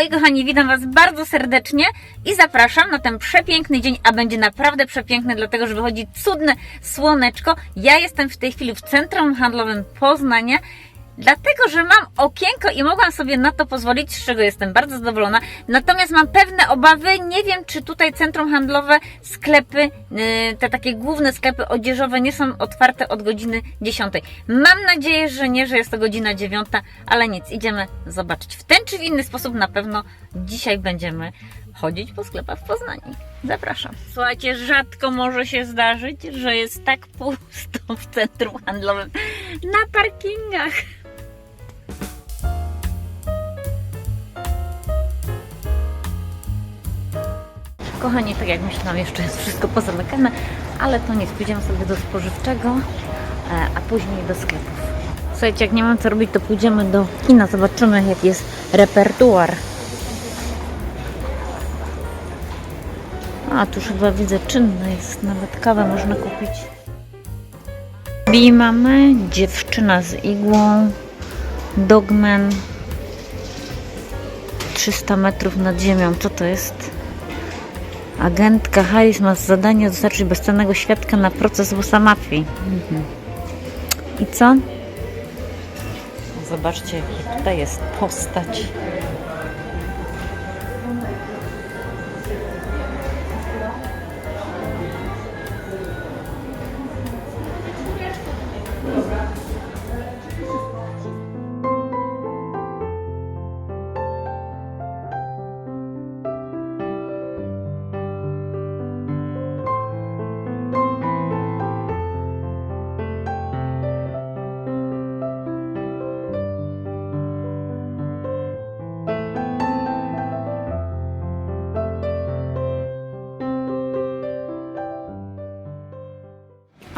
Moi kochani, witam Was bardzo serdecznie i zapraszam na ten przepiękny dzień, a będzie naprawdę przepiękny, dlatego że wychodzi cudne słoneczko. Ja jestem w tej chwili w centrum handlowym Poznania, dlatego że mam okienko i mogłam sobie na to pozwolić, z czego jestem bardzo zadowolona. Natomiast mam pewne obawy, nie wiem czy tutaj centrum handlowe, sklepy, yy, te takie główne sklepy odzieżowe nie są otwarte od godziny 10. Mam nadzieję, że nie, że jest to godzina 9, ale nic, idziemy zobaczyć. W ten czy w inny sposób na pewno dzisiaj będziemy chodzić po sklepach w Poznaniu. Zapraszam. Słuchajcie, rzadko może się zdarzyć, że jest tak pusto w centrum handlowym na parkingach. Kochani, tak jak myślałam, jeszcze jest wszystko pozamykane, ale to nic, pójdziemy sobie do spożywczego, e, a później do sklepów. Słuchajcie, jak nie mam co robić, to pójdziemy do kina, zobaczymy jaki jest repertuar. A, tu już chyba widzę czynne jest, nawet kawę można kupić. I mamy dziewczyna z igłą, dogman, 300 metrów nad ziemią, co to jest? Agentka Harris ma zadanie dostarczyć bezcennego świadka na proces Wosa Mafii. Mhm. I co? Zobaczcie, jaki tutaj jest postać.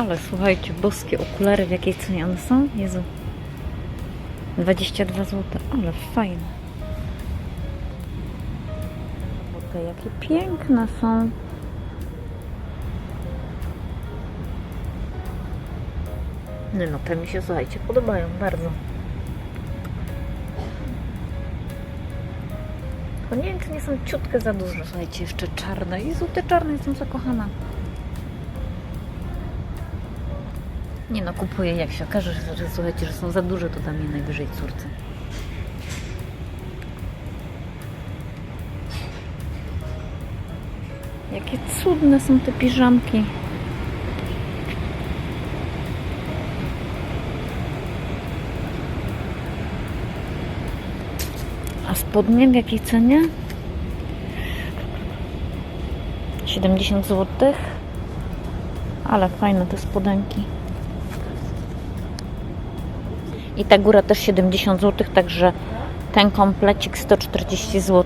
Ale słuchajcie, boskie okulary, w jakiej cenie one są? Jezu. 22 zł, ale fajne. Jakie piękne są. No, no, te mi się, słuchajcie, podobają bardzo. Czy nie są ciutkę za duże. Słuchajcie, jeszcze czarne. Jezu, te czarne, jestem zakochana. Nie no, kupuję jak się okaże, że, słuchajcie, że są za duże, to dam je najwyżej córce. Jakie cudne są te piżamki. A spodnie w jakiej cenie? 70 zł. Ale fajne te spodenki. I ta góra też 70 zł, także ten komplecik 140 zł.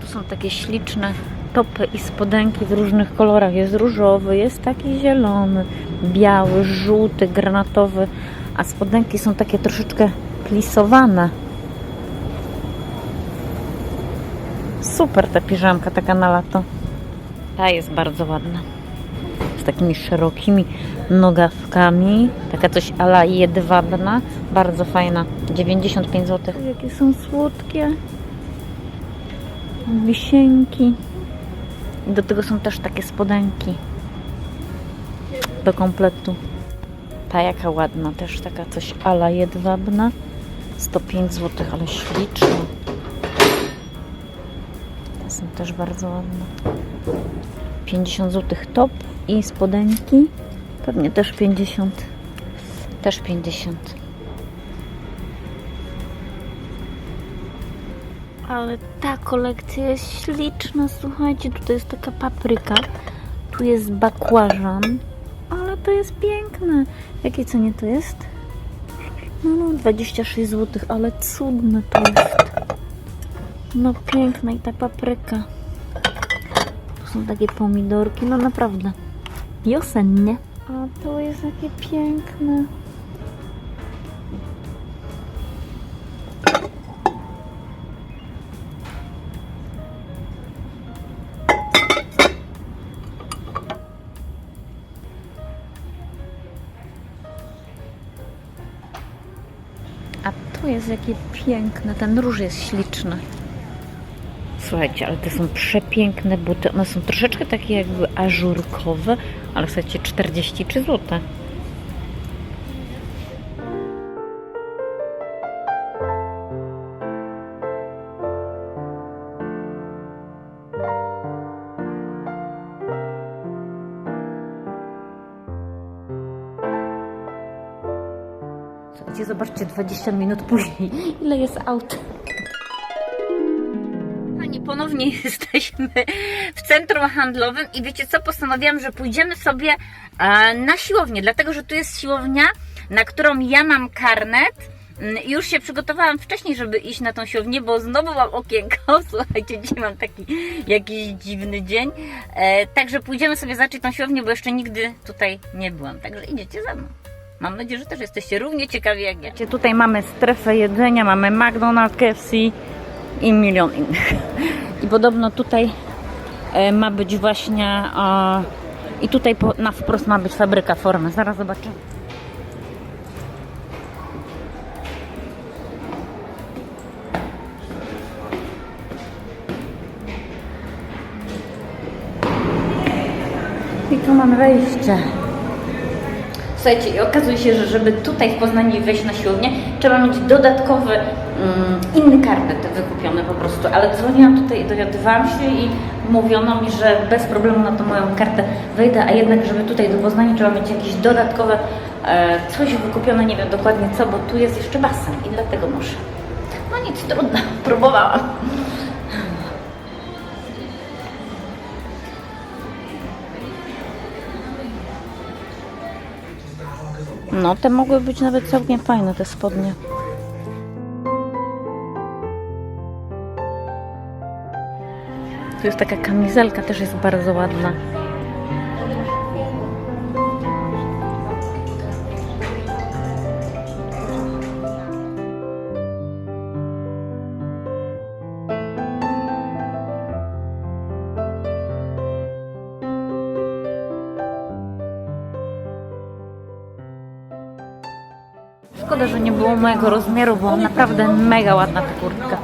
Tu są takie śliczne topy i spodenki w różnych kolorach. Jest różowy, jest taki zielony, biały, żółty, granatowy, a spodenki są takie troszeczkę plisowane. Super ta piżamka taka na lato. Ta jest bardzo ładna takimi szerokimi nogawkami. Taka coś ala jedwabna. Bardzo fajna. 95 zł. Jakie są słodkie. Wisienki. I do tego są też takie spodenki. Do kompletu. Ta jaka ładna. Też taka coś ala jedwabna. 105 zł, ale śliczna. Te są też bardzo ładne. 50 zł top i spodenki. Pewnie też 50. Też 50. Ale ta kolekcja jest śliczna. Słuchajcie, tutaj jest taka papryka. Tu jest bakłażan. Ale to jest piękne. W jakiej cenie to jest? No, no 26 zł, ale cudne to jest. No piękna i ta papryka. Są takie pomidorki, no naprawdę. Wiosennie. A to jest takie piękne. A tu jest jakie piękne. Ten róż jest śliczny. Słuchajcie, ale to są przepiękne buty. One są troszeczkę takie jakby ażurkowe, ale słuchajcie, 43 zł. Słuchajcie, zobaczcie, 20 minut później, ile jest aut. Ponownie jesteśmy w centrum handlowym i wiecie co, postanowiłam, że pójdziemy sobie e, na siłownię, dlatego że tu jest siłownia, na którą ja mam karnet. Mm, Już się przygotowałam wcześniej, żeby iść na tą siłownię, bo znowu mam okienko. Słuchajcie, dzisiaj mam taki jakiś dziwny dzień. E, także pójdziemy sobie zobaczyć tą siłownię, bo jeszcze nigdy tutaj nie byłam. Także idziecie za mną. Mam nadzieję, że też jesteście równie ciekawi jak ja. Tutaj mamy strefę jedzenia, mamy McDonald's, KFC i milion innych. I podobno tutaj e, ma być właśnie i tutaj na wprost ma być fabryka formy. Zaraz zobaczymy. I tu mamy wejście. Słuchajcie, i okazuje się, że żeby tutaj w Poznaniu wejść na siłownię, trzeba mieć dodatkowy, inny karnet wykupiony po prostu. Ale dzwoniłam tutaj i dowiadywałam się i mówiono mi, że bez problemu na tą moją kartę wejdę, a jednak, żeby tutaj do Poznania trzeba mieć jakieś dodatkowe e, coś wykupione, nie wiem dokładnie co, bo tu jest jeszcze basen i dlatego muszę. No nic, trudno, próbowałam. No, te mogły być nawet całkiem fajne, te spodnie. Tu jest taka kamizelka, też jest bardzo ładna. Szkoda, że nie było mojego rozmiaru, bo naprawdę mega ładna ta kurtka.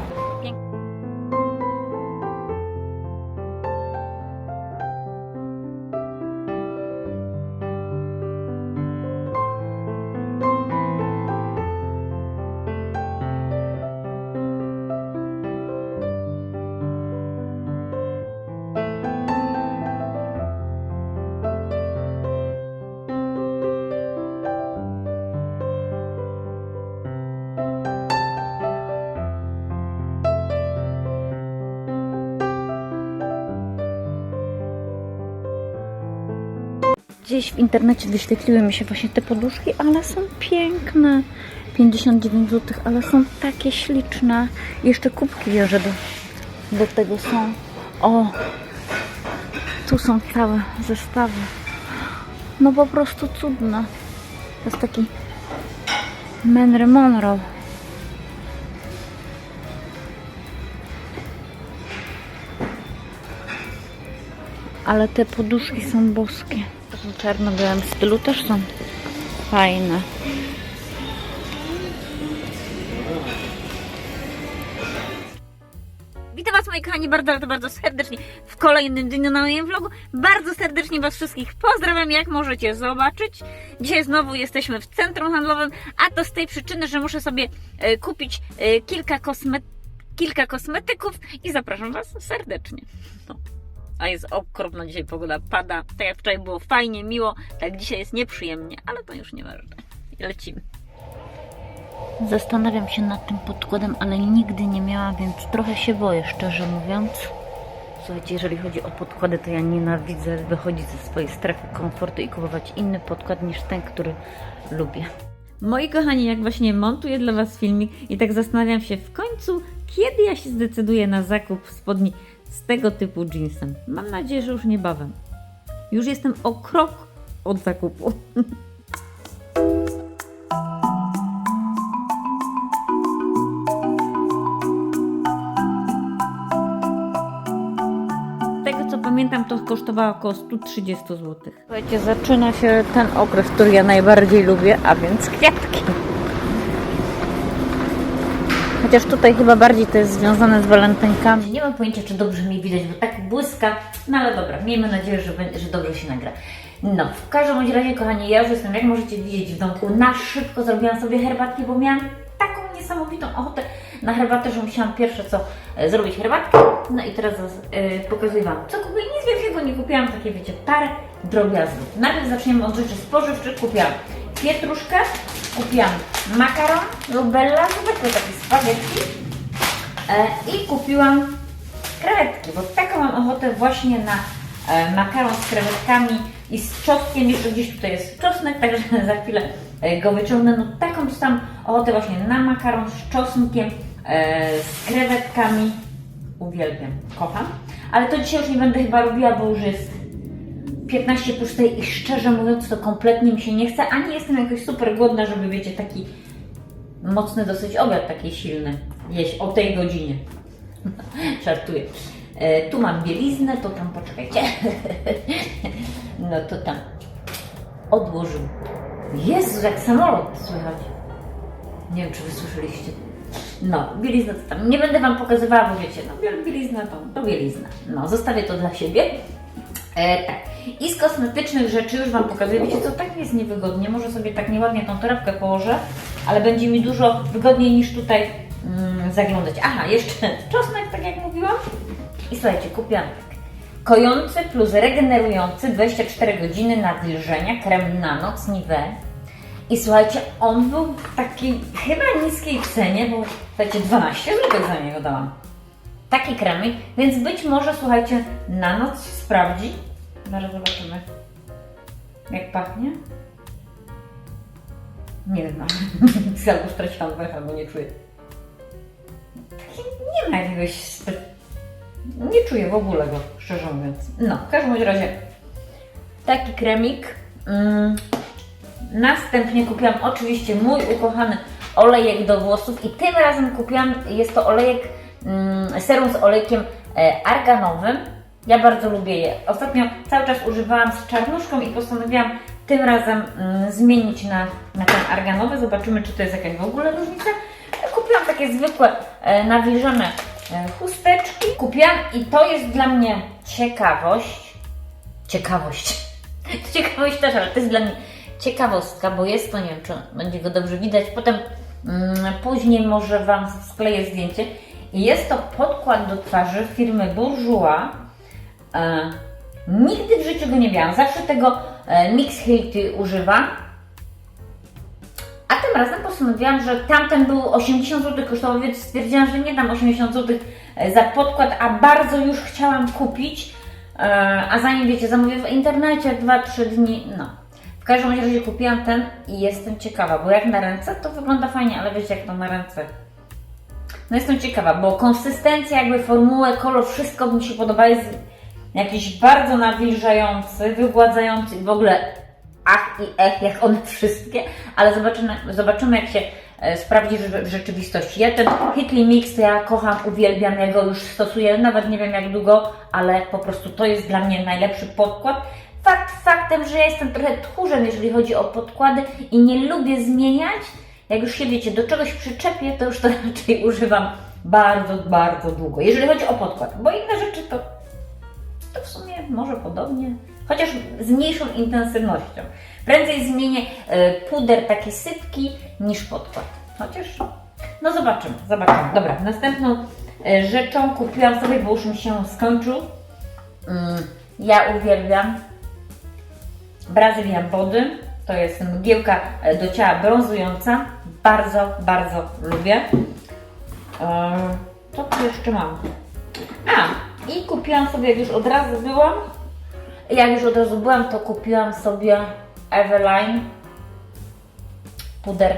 Gdzieś w internecie wyświetliły mi się właśnie te poduszki, ale są piękne. 59 zł, ale są takie śliczne. Jeszcze kubki wierzę do, do tego są. O, tu są całe zestawy. No po prostu cudne. To jest taki Henry Monroe. Ale te poduszki są boskie. W takim czarno-białym stylu też są fajne. Witam Was moi kochani bardzo, bardzo, bardzo serdecznie w kolejnym dniu na moim vlogu. Bardzo serdecznie Was wszystkich pozdrawiam, jak możecie zobaczyć. Dzisiaj znowu jesteśmy w centrum handlowym, a to z tej przyczyny, że muszę sobie e, kupić e, kilka, kilka kosmetyków i zapraszam Was serdecznie. No a jest okropna dzisiaj pogoda, pada. Tak jak wczoraj było fajnie, miło, tak dzisiaj jest nieprzyjemnie, ale to już nieważne. I lecimy. Zastanawiam się nad tym podkładem, ale nigdy nie miałam, więc trochę się boję, szczerze mówiąc. Słuchajcie, jeżeli chodzi o podkłady, to ja nienawidzę wychodzić ze swojej strefy komfortu i kupować inny podkład niż ten, który lubię. Moi kochani, jak właśnie montuję dla Was filmik i tak zastanawiam się w końcu, kiedy ja się zdecyduję na zakup spodni z tego typu jeansem. Mam nadzieję, że już niebawem. Już jestem o krok od zakupu. Pamiętam, to kosztowało około 130 zł. Słuchajcie, zaczyna się ten okres, który ja najbardziej lubię, a więc kwiatki. Chociaż tutaj chyba bardziej to jest związane z walentynkami. Nie mam pojęcia, czy dobrze mi widać, bo tak błyska. No ale dobra, miejmy nadzieję, że, że dobrze się nagra. No, w każdym razie, kochani, ja już jestem, jak możecie widzieć w domku, na szybko zrobiłam sobie herbatkę, bo miałam taką niesamowitą ochotę na herbatę, że musiałam pierwsze co e, zrobić herbatkę. No i teraz e, pokazuję Wam, co kupiłam. Nic wielkiego nie kupiłam, takie wiecie, parę drobiazgów. Najpierw zaczniemy od rzeczy spożywczych. Kupiłam pietruszkę, kupiłam makaron, rubella, zwykłe takie spaghetti e, i kupiłam krewetki, bo taką mam ochotę właśnie na e, makaron z krewetkami i z czosnkiem. Jeszcze gdzieś tutaj jest czosnek, także za chwilę e, go wyciągnę. No taką dostałam ochotę właśnie na makaron z czosnkiem, e, z krewetkami. Uwielbiam, kocham. Ale to dzisiaj już nie będę chyba robiła, bo już jest 15 pustej i szczerze mówiąc to kompletnie mi się nie chce, ani jestem jakoś super głodna, żeby wiecie, taki mocny dosyć obiad, taki silny jeść o tej godzinie. Żartuję. E, tu mam bieliznę, to tam poczekajcie. no to tam odłożył. Jezu, jak samolot słychać. Nie wiem, czy wy słyszeliście. No, bieliznę to tam. Nie będę Wam pokazywała, bo wiecie, no biel- bielizna to, to bielizna. No, zostawię to dla siebie. E, tak. I z kosmetycznych rzeczy już Wam pokazuję. Wiecie co, tak jest niewygodnie. Może sobie tak nieładnie tą torebkę położę, ale będzie mi dużo wygodniej niż tutaj mm, zaglądać. Aha, jeszcze czosnek, tak jak mówiłam. I słuchajcie, kupiłam tak. Kojący plus regenerujący 24 godziny nawilżenia, krem na noc Nivea. I słuchajcie, on był w takiej chyba niskiej cenie, bo słuchajcie, 12 zł za niego dałam. Taki kremik, więc być może, słuchajcie, na noc sprawdzi. Zaraz zobaczymy, jak pachnie. Nie wiem, albo straciłam węch, albo nie czuję. Taki nie ma jakiegoś... Nie czuję w ogóle go, szczerze mówiąc. No, w każdym razie taki kremik. Mm, Następnie kupiłam oczywiście mój ukochany olejek do włosów i tym razem kupiłam, jest to olejek, serum z olejkiem e, arganowym. Ja bardzo lubię je. Ostatnio cały czas używałam z czarnuszką i postanowiłam tym razem mm, zmienić na, na ten arganowy. Zobaczymy, czy to jest jakaś w ogóle różnica. Kupiłam takie zwykłe, e, nawilżone e, chusteczki. Kupiłam i to jest dla mnie ciekawość. Ciekawość. Ciekawość też, ale to jest dla mnie ciekawostka, bo jest to, nie wiem, czy będzie go dobrze widać. Potem mm, później może Wam skleję zdjęcie. I jest to podkład do twarzy firmy Bourjois. E, nigdy w życiu go nie miałam. Zawsze tego e, Mix używam. A tym razem postanowiłam, że tamten był 80 zł kosztował, więc stwierdziłam, że nie dam 80 zł za podkład, a bardzo już chciałam kupić. E, A zanim wiecie, zamówię w internecie 2-3 dni. No. W każdym razie kupiłam ten i jestem ciekawa, bo jak na ręce to wygląda fajnie, ale wiecie jak to na ręce. No jestem ciekawa, bo konsystencja, jakby formułę, kolor, wszystko mi się podoba. Jest jakiś bardzo nawilżający, wygładzający w ogóle ach i ech, jak one wszystkie, ale zobaczymy, zobaczymy jak się e, sprawdzi w rzeczywistości. Ja ten Hickley Mix ja kocham, uwielbiam, ja go już stosuję, nawet nie wiem jak długo, ale po prostu to jest dla mnie najlepszy podkład. Fakt faktem, że ja jestem trochę tchórzem, jeżeli chodzi o podkłady i nie lubię zmieniać. Jak już się wiecie, do czegoś przyczepię, to już to raczej używam bardzo, bardzo długo. Jeżeli chodzi o podkład, bo inne rzeczy to to w sumie może podobnie, chociaż z mniejszą intensywnością. Prędzej zmienię e, puder takie sypki niż podkład. Chociaż, no zobaczymy, zobaczymy. Dobra, następną e, rzeczą kupiłam sobie, bo już mi się skończył. Mm, Ja uwielbiam Brazilian Body. To jest mgiełka do ciała brązująca. Bardzo, bardzo lubię. E, Co tu jeszcze mam? A, i kupiłam sobie, jak już od razu byłam, jak już od razu byłam, to kupiłam sobie Eveline puder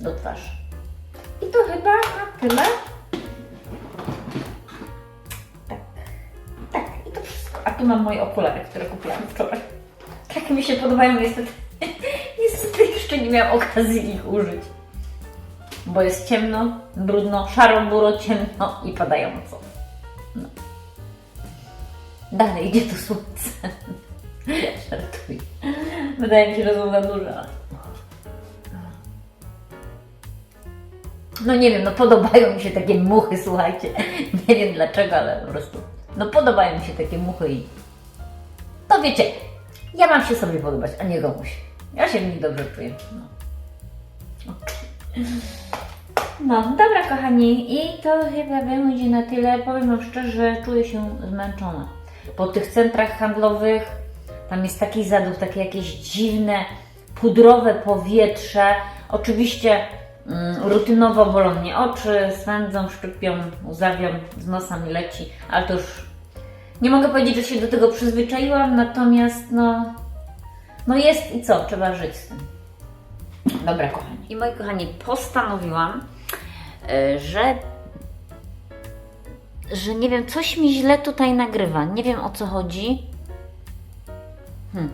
do twarzy. I to chyba na tyle. Tak, tak, i to wszystko. A tu mam moje okulary, które kupiłam wczoraj. Tak mi się podobają, niestety, niestety jeszcze nie miałam okazji ich użyć. Bo jest ciemno, brudno, szaro, buro, ciemno i padająco. Dalej idzie to słońce. Żartuję. Wydaje mi się, że są za duże. No nie wiem, no podobają mi się takie muchy, słuchajcie. Nie wiem dlaczego, ale po prostu. No podobają mi się takie muchy i. No wiecie, ja mam się sobie podobać, a nie komuś. Ja się w nich dobrze czuję. No. No, dobra kochani, i to chyba będzie na tyle. Powiem Wam szczerze, że czuję się zmęczona. Po tych centrach handlowych tam jest taki zadów, takie jakieś dziwne, pudrowe powietrze. Oczywiście mm, rutynowo bolą mnie oczy, swędzą, szczypią, łzawią, z nosa mi leci, ale to już nie mogę powiedzieć, że się do tego przyzwyczaiłam, natomiast no, no jest i co, trzeba żyć z tym. Dobra, kochani. I moi kochani, postanowiłam, e, że że nie wiem, coś mi źle tutaj nagrywa. Nie wiem o co chodzi. Hmm.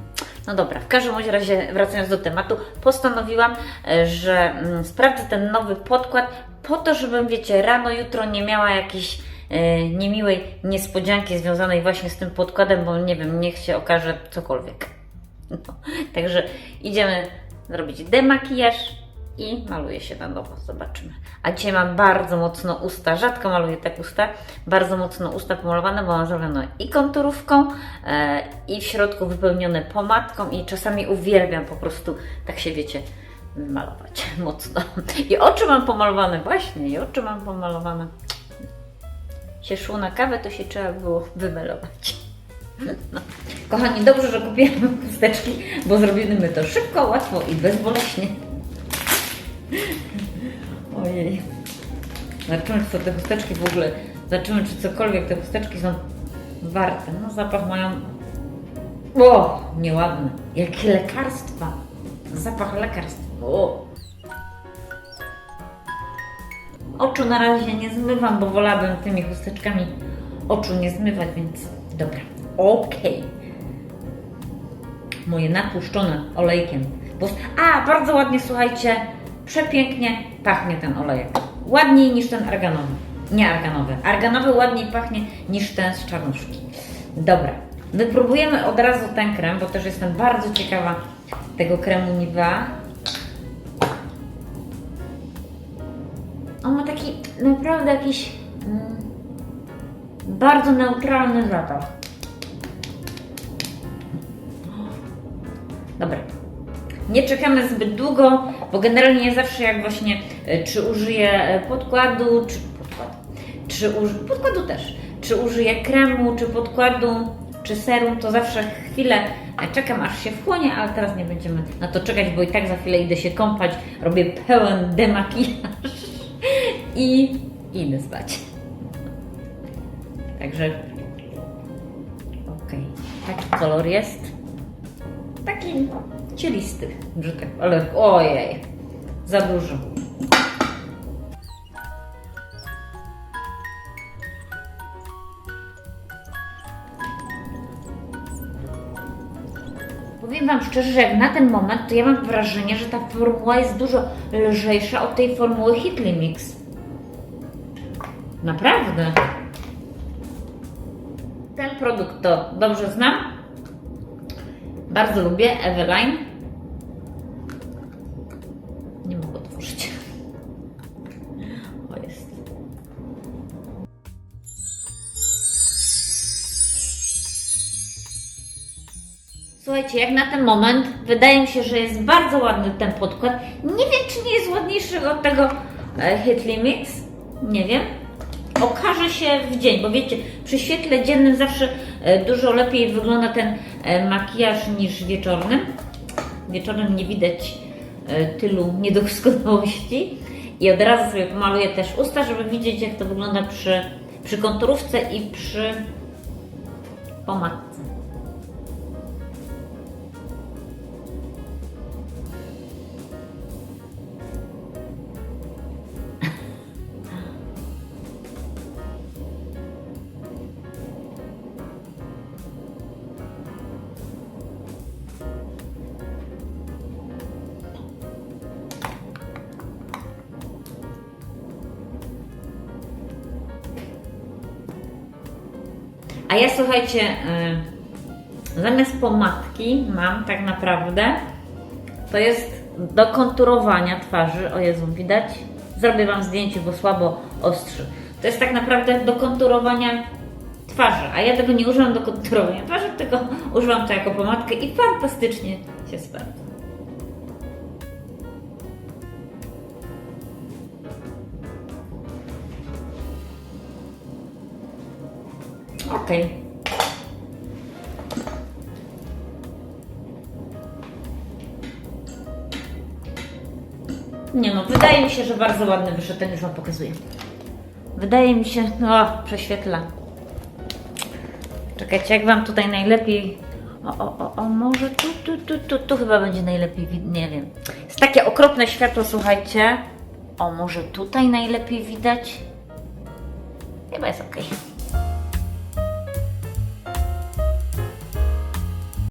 No dobra, w każdym razie wracając do tematu, postanowiłam, e, że mm, sprawdzę ten nowy podkład po to, żebym, wiecie, rano, jutro nie miała jakiejś e, niemiłej niespodzianki związanej właśnie z tym podkładem, bo nie wiem, niech się okaże cokolwiek. Także idziemy zrobić demakijaż i maluję się na nowo, zobaczymy. A dzisiaj mam bardzo mocno usta, rzadko maluję tak usta, bardzo mocno usta pomalowane, bo mam zrobione i konturówką, e, i w środku wypełnione pomadką i czasami uwielbiam po prostu, tak się wiecie, malować mocno. I oczy mam pomalowane, właśnie, i oczy mam pomalowane. Się szło na kawę, to się trzeba było wymalować. Kochani, dobrze, że kupiłam chusteczki, bo zrobimy to szybko, łatwo i bezboleśnie. Ojej. Zobaczymy, czy te chusteczki w ogóle, zobaczymy, czy cokolwiek te chusteczki są warte. No, zapach mają... O, nieładny. Jakie lekarstwa. Zapach lekarstw. O. Oczu na razie nie zmywam, bo wolałabym tymi chusteczkami oczu nie zmywać, więc dobra. Okej. Moje natłuszczone olejkiem. A, bardzo ładnie, słuchajcie, przepięknie pachnie ten olejek. Ładniej niż ten arganowy. Nie arganowy. Arganowy ładniej pachnie niż ten z czarnuszki. Dobra. Wypróbujemy od razu ten krem, bo też jestem bardzo ciekawa tego kremu Nivea. On ma taki naprawdę jakiś mm, bardzo neutralny zapach. Dobra. Nie czekamy zbyt długo, bo generalnie zawsze jak właśnie e, czy użyję e, podkładu, czy podkładu, czy uży, podkładu też, czy użyję kremu, czy podkładu, czy serum, to zawsze chwilę e, czekam aż się wchłonie, ale teraz nie będziemy na to czekać, bo i tak za chwilę idę się kąpać, robię pełen demakijaż i idę spać. Także okej, taki kolor jest taki cielisty, że tak, ale ojej, za dużo. Powiem Wam szczerze, że jak na ten moment, to ja mam wrażenie, że ta formuła jest dużo lżejsza od tej formuły Hitly Mix. Naprawdę. Ten produkt to dobrze znam, bardzo lubię Eveline. Nie mogę otworzyć. O jest. Słuchajcie, jak na ten moment wydaje mi się, że jest bardzo ładny ten podkład. Nie wiem, czy nie jest ładniejszy od tego e, Hitly Mix. Nie wiem. Okaże się w dzień, bo wiecie, przy świetle dziennym zawsze e, dużo lepiej wygląda ten e, makijaż niż wieczornym. Wieczornym nie widać e, tylu niedoskonałości. I od razu sobie pomaluję też usta, żeby widzieć, jak to wygląda przy, przy konturówce i przy pomadce. A ja słuchajcie, y, zamiast pomadki mam tak naprawdę, to jest do konturowania twarzy. O Jezu, widać? zrobię Wam zdjęcie, bo słabo ostrzy. To jest tak naprawdę do konturowania twarzy, a ja tego nie używam do konturowania twarzy, tylko używam to jako pomadkę i fantastycznie się sprawdza. Okej. Nie no, wydaje mi się, że bardzo ładny wyszedł, ten już Wam pokazuję. Wydaje mi się, no, prześwietla. Czekajcie, jak Wam tutaj najlepiej... O, o, o, o może tu, tu, tu, tu, tu chyba będzie najlepiej nie wiem. Jest takie okropne światło, słuchajcie. O, może tutaj najlepiej widać? Chyba jest ok.